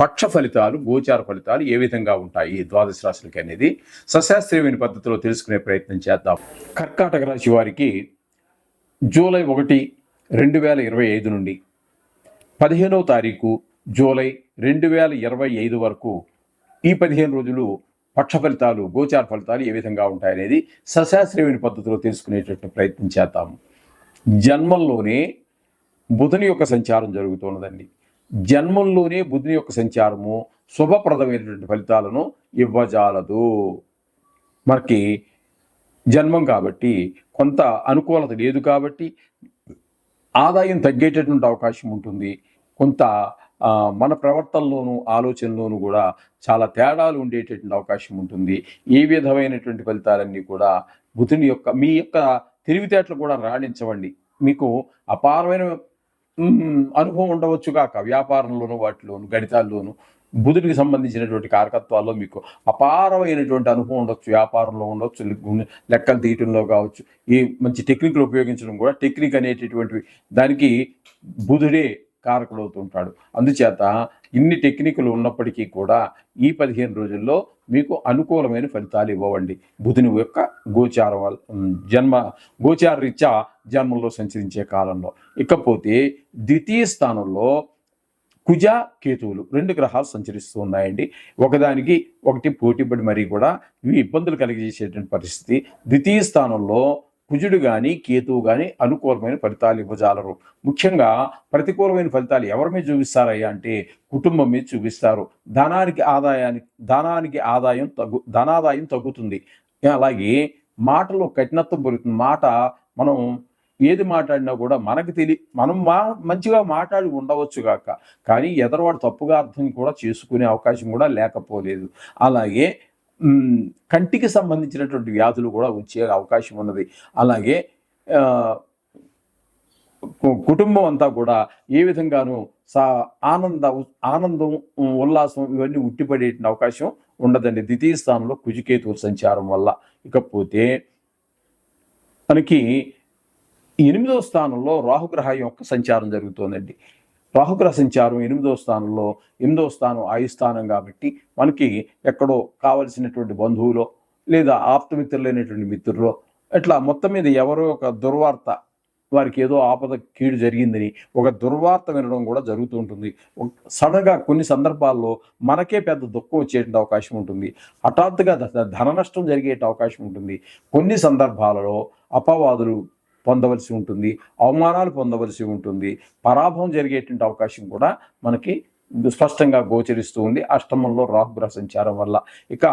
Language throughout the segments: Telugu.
పక్ష ఫలితాలు గోచార ఫలితాలు ఏ విధంగా ఉంటాయి? ద్వాదశ రాశులకి అనేది సశాస్త్రీయమైన పద్ధతిలో తెలుసుకునే ప్రయత్నం చేద్దాం. కర్కాటక రాశి వారికి జూలై ఒకటి రెండు వేల ఇరవై ఐదు నుండి పదిహేనవ తారీఖు జూలై రెండు వేల ఇరవై ఐదు వరకు ఈ పదిహేను రోజులు పక్ష ఫలితాలు గోచార ఫలితాలు ఏ విధంగా ఉంటాయనేది సశాస్త్రీయమైన పద్ధతిలో తెలుసుకునేటట్టు ప్రయత్నం చేద్దాము జన్మంలోనే బుధుని యొక్క సంచారం జరుగుతున్నదండి. జన్మంలోనే బుధుని యొక్క సంచారము శుభప్రదమైనటువంటి ఫలితాలను ఇవ్వజాలదు. మనకి జన్మం కాబట్టి కొంత అనుకూలత లేదు కాబట్టి ఆదాయం తగ్గేటటువంటి అవకాశం ఉంటుంది. కొంత మన ప్రవర్తనలోనూ ఆలోచనలోనూ కూడా చాలా తేడాలు ఉండేటటువంటి అవకాశం ఉంటుంది. ఏ విధమైనటువంటి ఫలితాలన్నీ కూడా బుధుని యొక్క మీ యొక్క తెలివితేటలు కూడా రాణించవండి. మీకు అపారమైన అనుభవం ఉండవచ్చు కాక వ్యాపారంలోను వాటిలోను గణితాల్లోను. బుధుడికి సంబంధించినటువంటి కారకత్వాల్లో మీకు అపారమైనటువంటి అనుభవం ఉండొచ్చు వ్యాపారంలో ఉండొచ్చు లెక్కలు తీయటంలో కావచ్చు. ఈ మంచి టెక్నిక్లు ఉపయోగించడం కూడా టెక్నిక్ అనేటటువంటివి. దానికి బుధుడే కారకుడవుతుంటాడు. అందుచేత ఇన్ని టెక్నిక్లు ఉన్నప్పటికీ కూడా ఈ పదిహేను రోజుల్లో మీకు అనుకూలమైన ఫలితాలు ఇవ్వవండి. బుధుని యొక్క గోచార జన్మ గోచార రీత్యా జన్మంలో సంచరించే కాలంలో. ఇకపోతే ద్వితీయ స్థానంలో కుజ కేతువులు రెండు గ్రహాలు సంచరిస్తూ ఉన్నాయండి. ఒకదానికి ఒకటి పోటీపడి మరీ కూడా ఇవి ఇబ్బందులు కలిగజేసేటువంటి పరిస్థితి. ద్వితీయ స్థానంలో కుజుడు కానీ కేతువు కానీ అనుకూలమైన ఫలితాలు ఇవ్వజాలరు. ముఖ్యంగా ప్రతికూలమైన ఫలితాలు ఎవరి మీద చూపిస్తారయ్యా అంటే కుటుంబం మీద చూపిస్తారు. ధనానికి ఆదాయానికి ధనానికి ఆదాయం తగ్గు ధనాదాయం తగ్గుతుంది. అలాగే మాటలో కఠినత్వం పెరుగుతుంది. మాట మనం ఏది మాట్లాడినా కూడా మనకు తెలియ మనం మా మంచిగా మాట్లాడి ఉండవచ్చు కాక కానీ ఎదరవాడు తప్పుగా అర్థం కూడా చేసుకునే అవకాశం కూడా లేకపోలేదు. అలాగే కంటికి సంబంధించినటువంటి వ్యాధులు కూడా వచ్చే అవకాశం ఉన్నది. అలాగే కు- కుటుంబం అంతా కూడా ఏ విధంగానూ సా ఆనంద ఆనందం ఉల్లాసం ఇవన్నీ ఉట్టిపడే అవకాశం ఉండదండి. ద్వితీయ స్థానంలో కుజికేతువుల సంచారం వల్ల. ఇకపోతే మనకి ఎనిమిదో స్థానంలో రాహుగ్రహ యొక్క సంచారం జరుగుతోందండి. రాహుగ్రహ సంచారం ఎనిమిదో స్థానంలో ఎనిమిదో స్థానం ఆయు స్థానం కాబట్టి మనకి ఎక్కడో కావలసినటువంటి బంధువులో లేదా ఆప్తమిత్రులైనటువంటి మిత్రులో ఇట్లా మొత్తం మీద ఎవరో ఒక దుర్వార్త వారికి ఏదో ఆపద కీడు జరిగిందని ఒక దుర్వార్త వినడం కూడా జరుగుతూ ఉంటుంది. సడన్గా కొన్ని సందర్భాల్లో మనకే పెద్ద దుఃఖం వచ్చేటువంటి అవకాశం ఉంటుంది. హఠాత్తుగా ధన నష్టం జరిగే అవకాశం ఉంటుంది. కొన్ని సందర్భాలలో అపవాదులు పొందవలసి ఉంటుంది అవమానాలు పొందవలసి ఉంటుంది పరాభవం జరిగేటువంటి అవకాశం కూడా మనకి స్పష్టంగా గోచరిస్తూ ఉంది. అష్టమంలో రాహుగ్రహ సంచారం వల్ల ఇక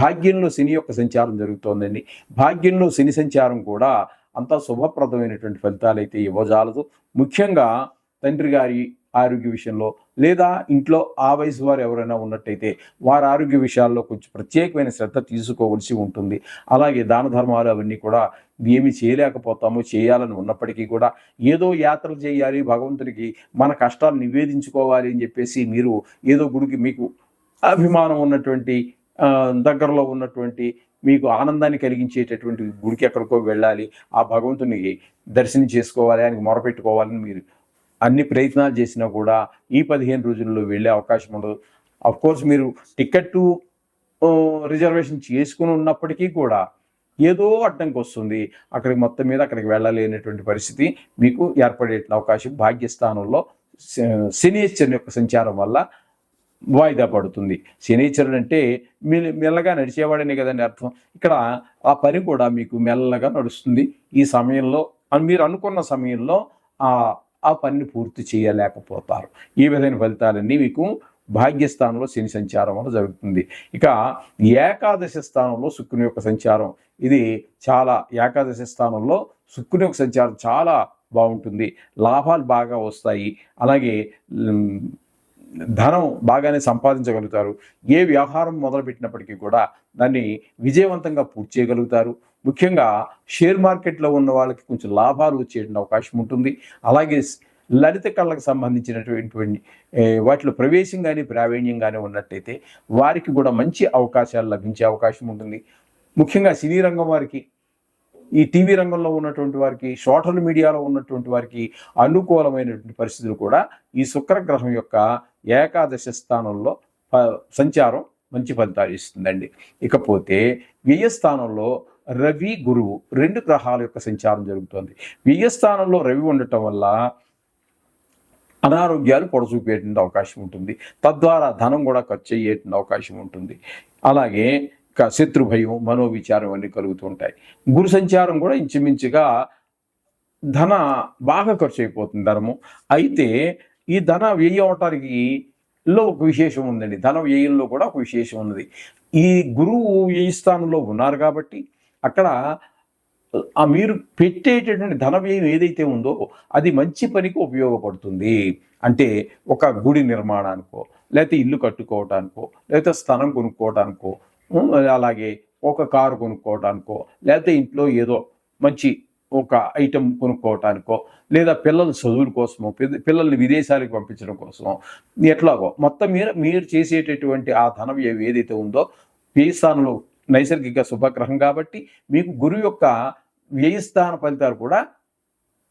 భాగ్యంలో శని యొక్క సంచారం జరుగుతోందండి. భాగ్యంలో శని సంచారం కూడా అంత శుభప్రదమైనటువంటి ఫలితాలు అయితే ఇవ్వజాలదు. ముఖ్యంగా తండ్రి గారి ఆరోగ్య విషయంలో లేదా ఇంట్లో ఆ వయసు వారు ఎవరైనా ఉన్నట్టయితే వారి ఆరోగ్య విషయాల్లో కొంచెం ప్రత్యేకమైన శ్రద్ధ తీసుకోవలసి ఉంటుంది. అలాగే దాన ధర్మాలు అవన్నీ కూడా ఏమి చేయలేకపోతామో చేయాలని ఉన్నప్పటికీ కూడా ఏదో యాత్రలు చేయాలి భగవంతుడికి మన కష్టాలు నివేదించుకోవాలి అని చెప్పేసి మీరు ఏదో గుడికి మీకు అభిమానం ఉన్నటువంటి దగ్గరలో ఉన్నటువంటి మీకు ఆనందాన్ని కలిగించేటటువంటి గుడికి ఎక్కడికో వెళ్ళాలి. ఆ భగవంతునికి దర్శనం చేసుకోవాలి ఆయనకి మొరపెట్టుకోవాలని మీరు అన్ని ప్రయత్నాలు చేసినా కూడా ఈ పదిహేను రోజుల్లో వెళ్ళే అవకాశం ఉండదు. అఫ్ కోర్స్ మీరు టికెట్ రిజర్వేషన్ చేసుకుని ఉన్నప్పటికీ కూడా ఏదో అడ్డంకి వస్తుంది. అక్కడికి మొత్తం మీద అక్కడికి వెళ్ళలేనటువంటి పరిస్థితి. మీకు ఏర్పడే అవకాశం భాగ్యస్థానంలో శ- యొక్క సంచారం వల్ల వాయిదా పడుతుంది. శనిచరుడు అంటే మె- మెల్లగా నడిచేవాడనే కదండి అర్థం. ఇక్కడ ఆ పని కూడా మీకు మెల్లగా నడుస్తుంది. ఈ సమయంలో మీరు అనుకున్న సమయంలో ఆ ఆ పనిని పూర్తి చేయలేకపోతారు. ఈ విధమైన ఫలితాలన్నీ మీకు భాగ్యస్థానంలో శని సంచారం వల్ల జరుగుతుంది. ఇక ఏకాదశి స్థానంలో శుక్రుని యొక్క సంచారం. ఇది చాలా ఏకాదశి స్థానంలో శుక్రుని యొక్క సంచారం చాలా బాగుంటుంది. లాభాలు బాగా వస్తాయి. అలాగే ధనం బాగానే సంపాదించగలుగుతారు. ఏ వ్యవహారం మొదలుపెట్టినప్పటికీ కూడా దాన్ని విజయవంతంగా పూర్తి చేయగలుగుతారు. ముఖ్యంగా షేర్ మార్కెట్లో ఉన్న వాళ్ళకి కొంచెం లాభాలు వచ్చే అవకాశం ఉంటుంది. అలాగే లలిత కళలకు సంబంధించినటువంటి వాటిలో ప్రవేశం కానీ ప్రావీణ్యం కానీ ఉన్నట్టయితే వారికి కూడా మంచి అవకాశాలు లభించే అవకాశం ఉంటుంది. ముఖ్యంగా సినీ రంగం వారికి ఈ టీవీ రంగంలో ఉన్నటువంటి వారికి సోషల్ మీడియాలో ఉన్నటువంటి వారికి అనుకూలమైనటువంటి పరిస్థితులు కూడా ఈ శుక్రగ్రహం యొక్క ఏకాదశ స్థానంలో ప- సంచారం మంచి ఫలితాలు ఇస్తుందండి. ఇకపోతే వ్యయ స్థానంలో రవి గురువు. రెండు గ్రహాల యొక్క సంచారం జరుగుతుంది. వ్యయ స్థానంలో రవి ఉండటం వల్ల అనారోగ్యాలు పొడచూపేటువంటి అవకాశం ఉంటుంది. తద్వారా ధనం కూడా ఖర్చు అయ్యేటువంటి అవకాశం ఉంటుంది. అలాగే ఇక శత్రు భయం మనోవిచారం అన్నీ కలుగుతూ ఉంటాయి. గురు సంచారం కూడా ఇంచుమించుగా ధన బాగా ఖర్చు అయిపోతుంది ధనము. అయితే ఈ ధన వ్యయం అవటానికి లో ఒక విశేషం ఉందండి. ధన వ్యయంలో కూడా ఒక విశేషం ఉన్నది. ఈ గురువు వ్యయ స్థానంలో ఉన్నారు కాబట్టి అక్కడ ఆ మీరు పెట్టేటటువంటి ధన వ్యయం ఏదైతే ఉందో అది మంచి పనికి ఉపయోగపడుతుంది. అంటే ఒక గుడి నిర్మాణానికో లేకపోతే ఇల్లు కట్టుకోవటానికో లేకపోతే స్థలం కొనుక్కోవటానికో అలాగే ఒక కారు కొనుక్కోవటానికో లేకపోతే ఇంట్లో ఏదో మంచి ఒక ఐటెం కొనుక్కోవటానికో లేదా పిల్లల చదువుల కోసమో పిల్లల్ని విదేశాలకు పంపించడం కోసమో ఎట్లాగో మొత్తం మీరు మీరు చేసేటటువంటి ఆ ధన వ్యయం ఏదైతే ఉందో వ్యయ స్థానంలో నైసర్గిక శుభగ్రహం కాబట్టి మీకు గురువు యొక్క వ్యయస్థాన ఫలితాలు కూడా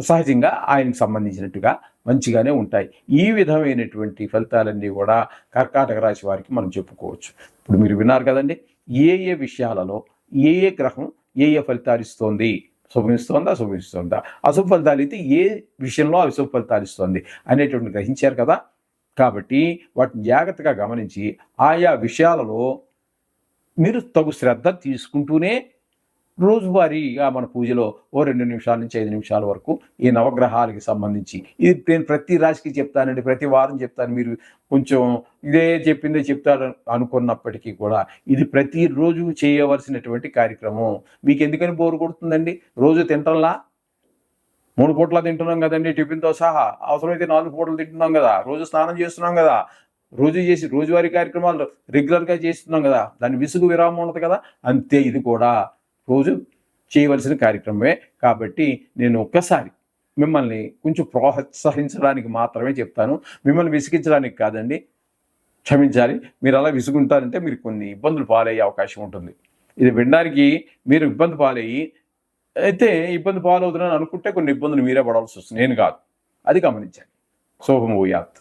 సహజంగా ఆయనకు సంబంధించినట్టుగా మంచిగానే ఉంటాయి. ఈ విధమైనటువంటి ఫలితాలన్నీ కూడా కర్కాటక రాశి వారికి మనం చెప్పుకోవచ్చు. ఇప్పుడు మీరు విన్నారు కదండి ఏ ఏ విషయాలలో ఏ ఏ గ్రహం ఏ ఏ ఫలితాలు ఇస్తోంది? శుభమిస్తోందా శుభమిస్తోందా అశుభ ఫలితాలు అయితే ఏ విషయంలో అశుభ ఫలితాలు ఇస్తోంది అనేటువంటి గ్రహించారు కదా. కాబట్టి వాటిని జాగ్రత్తగా గమనించి ఆయా విషయాలలో మీరు తగు శ్రద్ధ తీసుకుంటూనే రోజువారీగా మన పూజలో ఓ రెండు నిమిషాల నుంచి ఐదు నిమిషాల వరకు ఈ నవగ్రహాలకి సంబంధించి. ఇది నేను ప్రతి రాశికి చెప్తానండి ప్రతి వారం చెప్తాను. మీరు కొంచెం ఇదే చెప్పిందే చెప్తారు అనుకున్నప్పటికీ కూడా ఇది ప్రతిరోజు చేయవలసినటువంటి కార్యక్రమం. మీకు ఎందుకని బోరు కొడుతుందండి? రోజు తింటంలా? మూడు పూట్ల తింటున్నాం కదండి టిఫిన్తో సహా. అవసరమైతే నాలుగు పూటలు తింటున్నాం కదా. రోజు స్నానం చేస్తున్నాం కదా. రోజు చేసి రోజువారీ కార్యక్రమాలు రెగ్యులర్గా చేస్తున్నాం కదా దాని విసుగు విరామం ఉండదు కదా అంతే ఇది కూడా. రోజు చేయవలసిన కార్యక్రమమే. కాబట్టి నేను ఒక్కసారి మిమ్మల్ని కొంచెం ప్రోత్సహించడానికి మాత్రమే చెప్తాను. మిమ్మల్ని విసిగించడానికి కాదండి క్షమించాలి. మీరు అలా విసుగుంటారంటే మీరు కొన్ని ఇబ్బందులు పాలయ్యే అవకాశం ఉంటుంది. ఇది వినడానికి మీరు ఇబ్బంది పాలయ్యి అయితే ఇబ్బంది పాలవుతున్నాను అనుకుంటే కొన్ని ఇబ్బందులు మీరే పడాల్సి వస్తుంది. నేను కాదు. అది గమనించాలి. శోభం భూయాత్.